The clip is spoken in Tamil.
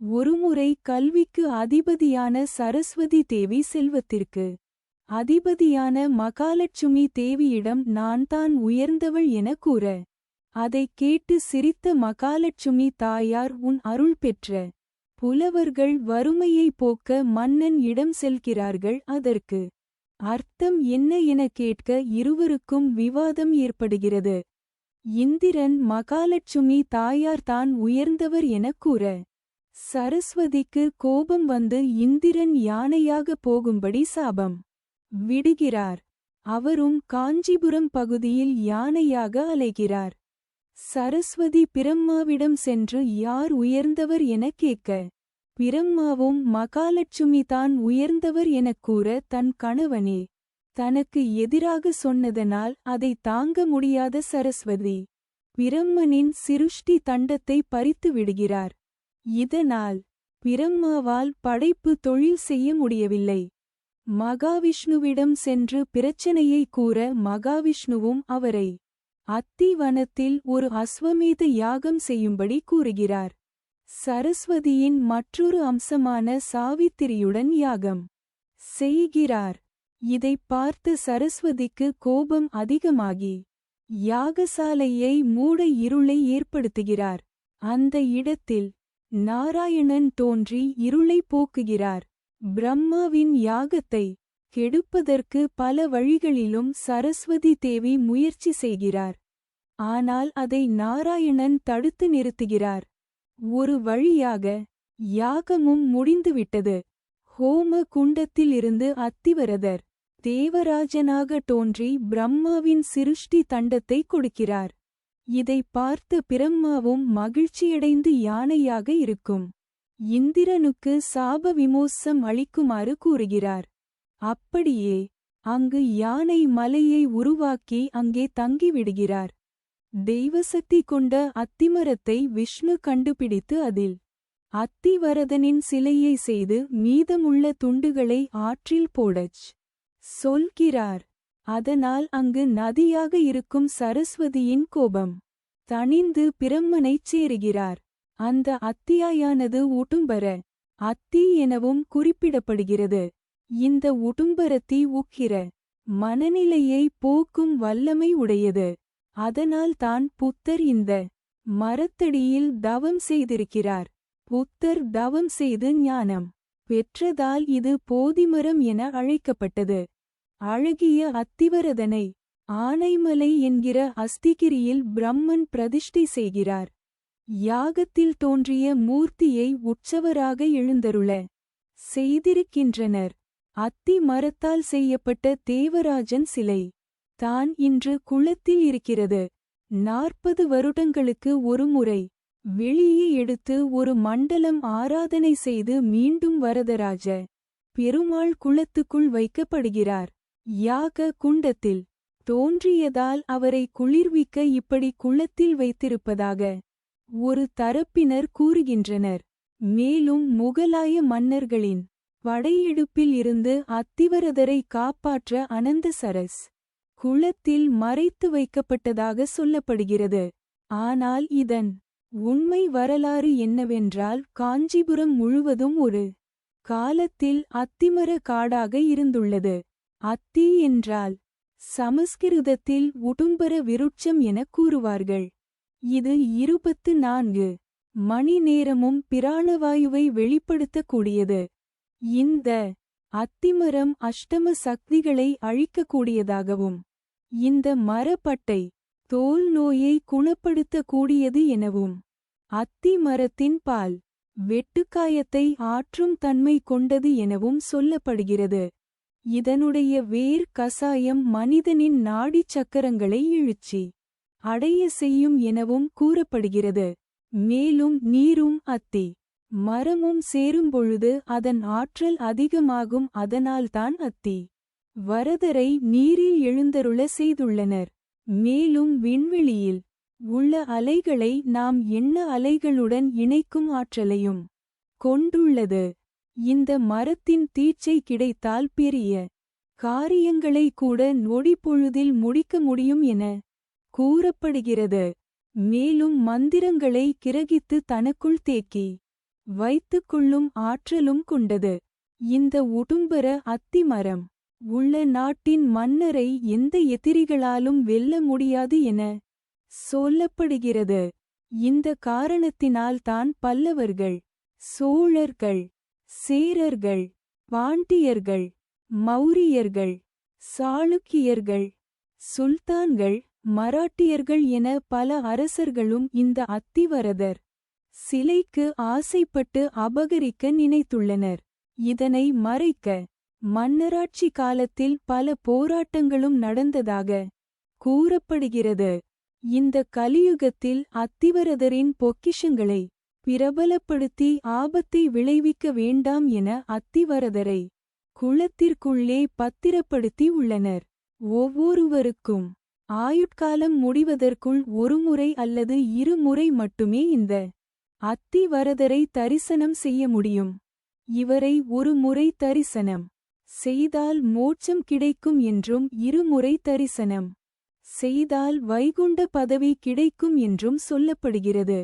ஒருமுறை கல்விக்கு அதிபதியான சரஸ்வதி தேவி செல்வத்திற்கு. அதிபதியான மகாலட்சுமி தேவியிடம் நான் தான் உயர்ந்தவள் என கூற. அதைக் கேட்டு சிரித்த மகாலட்சுமி தாயார் உன் அருள் பெற்ற. புலவர்கள் வறுமையைப் போக்க மன்னன் இடம் செல்கிறார்கள் அதற்கு. அர்த்தம் என்ன என கேட்க இருவருக்கும் விவாதம் ஏற்படுகிறது. இந்திரன் மகாலட்சுமி தாயார் தான் உயர்ந்தவர் எனக் கூற. சரஸ்வதிக்கு கோபம் வந்து இந்திரன் யானையாக போகும்படி சாபம். விடுகிறார். அவரும் காஞ்சிபுரம் பகுதியில் யானையாக அலைகிறார். சரஸ்வதி பிரம்மாவிடம் சென்று யார் உயர்ந்தவர் எனக் கேட்க. பிரம்மாவும் மகாலட்சுமி தான் உயர்ந்தவர் எனக் கூற தன் கணவனே தனக்கு எதிராக சொன்னதனால் அதை தாங்க முடியாத சரஸ்வதி. பிரம்மனின் சிருஷ்டி தண்டத்தை பறித்து விடுகிறார். இதனால் பிரம்மாவால் படைப்பு தொழில் செய்ய முடியவில்லை. மகாவிஷ்ணுவிடம் சென்று பிரச்சனையை கூற மகாவிஷ்ணுவும் அவரை அத்திவனத்தில் ஒரு அஸ்வமேத யாகம் செய்யும்படி கூறுகிறார். சரஸ்வதியின் மற்றொரு அம்சமான சாவித்திரியுடன் யாகம் செய்கிறார். இதைப் பார்த்து சரஸ்வதிக்கு கோபம் அதிகமாகி யாகசாலையை மூட இருளை ஏற்படுத்துகிறார். அந்த இடத்தில் நாராயணன் தோன்றி இருளை போக்குகிறார். பிரம்மாவின் யாகத்தை கெடுப்பதற்கு பல வழிகளிலும் சரஸ்வதி தேவி முயற்சி செய்கிறார். ஆனால் அதை நாராயணன் தடுத்து நிறுத்துகிறார். ஒரு வழியாக யாகமும் முடிந்துவிட்டது. ஹோம குண்டத்திலிருந்து அத்திவரதர் தேவராஜனாக தோன்றி பிரம்மாவின் சிருஷ்டி தண்டத்தை கொடுக்கிறார். இதை பார்த்து பிரம்மாவும் மகிழ்ச்சியடைந்து யானையாக இருக்கும். இந்திரனுக்கு சாப விமோசம் அளிக்குமாறு கூறுகிறார். அப்படியே அங்கு யானை மலையை உருவாக்கி அங்கே தங்கிவிடுகிறார். தெய்வசக்தி கொண்ட அத்திமரத்தை விஷ்ணு கண்டுபிடித்து அதில் அத்திவரதனின் சிலையை செய்து மீதமுள்ள துண்டுகளை ஆற்றில் போடச் சொல்கிறார். அதனால் அங்கு நதியாக இருக்கும் சரஸ்வதியின் கோபம். தணிந்து பிரம்மனைச் சேருகிறார். அந்த அத்தியாயானது உடும்பர. அத்தி எனவும் குறிப்பிடப்படுகிறது. இந்த உடும்பரத்தி உக்கிர. மனநிலையை போக்கும் வல்லமை உடையது. அதனால் தான் புத்தர் இந்த மரத்தடியில் தவம் செய்திருக்கிறார். புத்தர் தவம் செய்து ஞானம் பெற்றதால் இது போதிமரம் என அழைக்கப்பட்டது. அழகிய அத்திவரதனை ஆனைமலை என்கிற அஸ்திகிரியில் பிரம்மன் பிரதிஷ்டை செய்கிறார். யாகத்தில் தோன்றிய மூர்த்தியை உற்சவராக எழுந்தருள செய்திருக்கின்றனர். அத்தி மரத்தால் செய்யப்பட்ட தேவராஜன் சிலை தான் இன்று குளத்தில் இருக்கிறது. நாற்பது வருடங்களுக்கு ஒருமுறை வெளியே எடுத்து ஒரு மண்டலம் ஆராதனை செய்து மீண்டும் வரதராஜ பெருமாள் குளத்துக்குள் வைக்கப்படுகிறார். யாக குண்டத்தில் தோன்றியதால் அவரை குளிர்விக்க இப்படி குளத்தில் வைத்திருப்பதாக ஒரு தரப்பினர் கூறுகின்றனர். மேலும் முகலாய மன்னர்களின் படையெடுப்பில் இருந்து அத்திவரதரை காப்பாற்ற அனந்த சரஸ் குளத்தில் மறைத்து வைக்கப்பட்டதாக சொல்லப்படுகிறது. ஆனால் இதன் உண்மை வரலாறு என்னவென்றால் காஞ்சிபுரம் முழுவதும் ஒரு காலத்தில் அத்திமர காடாக இருந்துள்ளது. அத்தி என்றால் சமஸ்கிருதத்தில் உடும்பர விருட்சம் என கூறுவார்கள். இது இருபத்து நான்கு. மணி நேரமும் பிராணவாயுவை வெளிப்படுத்தக்கூடியது. இந்த அத்திமரம் அஷ்டம சக்திகளை அழிக்கக்கூடியதாகவும் இந்த மரப்பட்டை தோல் நோயை குணப்படுத்தக்கூடியது எனவும் அத்தி மரத்தின் பால் வெட்டுக்காயத்தை ஆற்றும் தன்மை கொண்டது எனவும் சொல்லப்படுகிறது. இதனுடைய வேர் கசாயம் மனிதனின் நாடிச் சக்கரங்களை இழுச்சி அடைய செய்யும் எனவும் கூறப்படுகிறது. மேலும் நீரும் அத்தி மரமும் சேரும்பொழுது அதன் ஆற்றல் அதிகமாகும் அதனால்தான் அத்தி வரதரை நீரில் எழுந்தருள செய்துள்ளனர். மேலும் விண்வெளியில் உள்ள அலைகளை நாம் எண்ண அலைகளுடன் இணைக்கும் ஆற்றலையும் கொண்டுள்ளது. இந்த மரத்தின் தீச்சை கிடைத்தால் பெரிய காரியங்களை கூட நொடிப்பொழுதில் முடிக்க முடியும் என கூறப்படுகிறது. மேலும் மந்திரங்களை கிரகித்து தனக்குள் தேக்கி வைத்துக் கொள்ளும் ஆற்றலும் கொண்டது. இந்த உடும்பர அத்திமரம் உள்ள நாட்டின் மன்னரை எந்த எதிரிகளாலும் வெல்ல முடியாது என சொல்லப்படுகிறது. இந்த காரணத்தினால்தான் பல்லவர்கள் சோழர்கள் சேரர்கள் பாண்டியர்கள் மௌரியர்கள் சாளுக்கியர்கள் சுல்தான்கள் மராட்டியர்கள் என பல அரசர்களும் இந்த அத்திவரதர் சிலைக்கு ஆசைப்பட்டு அபகரிக்க நினைத்துள்ளனர். இதனை மறைக்க மன்னராட்சி காலத்தில் பல போராட்டங்களும் நடந்ததாக கூறப்படுகிறது. இந்த கலியுகத்தில் அத்திவரதரின் பொக்கிஷங்களை பிரபலப்படுத்தி ஆபத்தை விளைவிக்க வேண்டாம் என அத்திவரதரை குளத்திற்குள்ளே பத்திரப்படுத்தி உள்ளனர். ஒவ்வொருவருக்கும் ஆயுட்காலம் முடிவதற்குள் ஒருமுறை அல்லது இருமுறை மட்டுமே இந்த அத்திவரதரை தரிசனம் செய்ய முடியும். இவரை ஒரு முறை தரிசனம் செய்தால் மோட்சம் கிடைக்கும் என்றும் இருமுறை தரிசனம் செய்தால் வைகுண்ட பதவி கிடைக்கும் என்றும் சொல்லப்படுகிறது.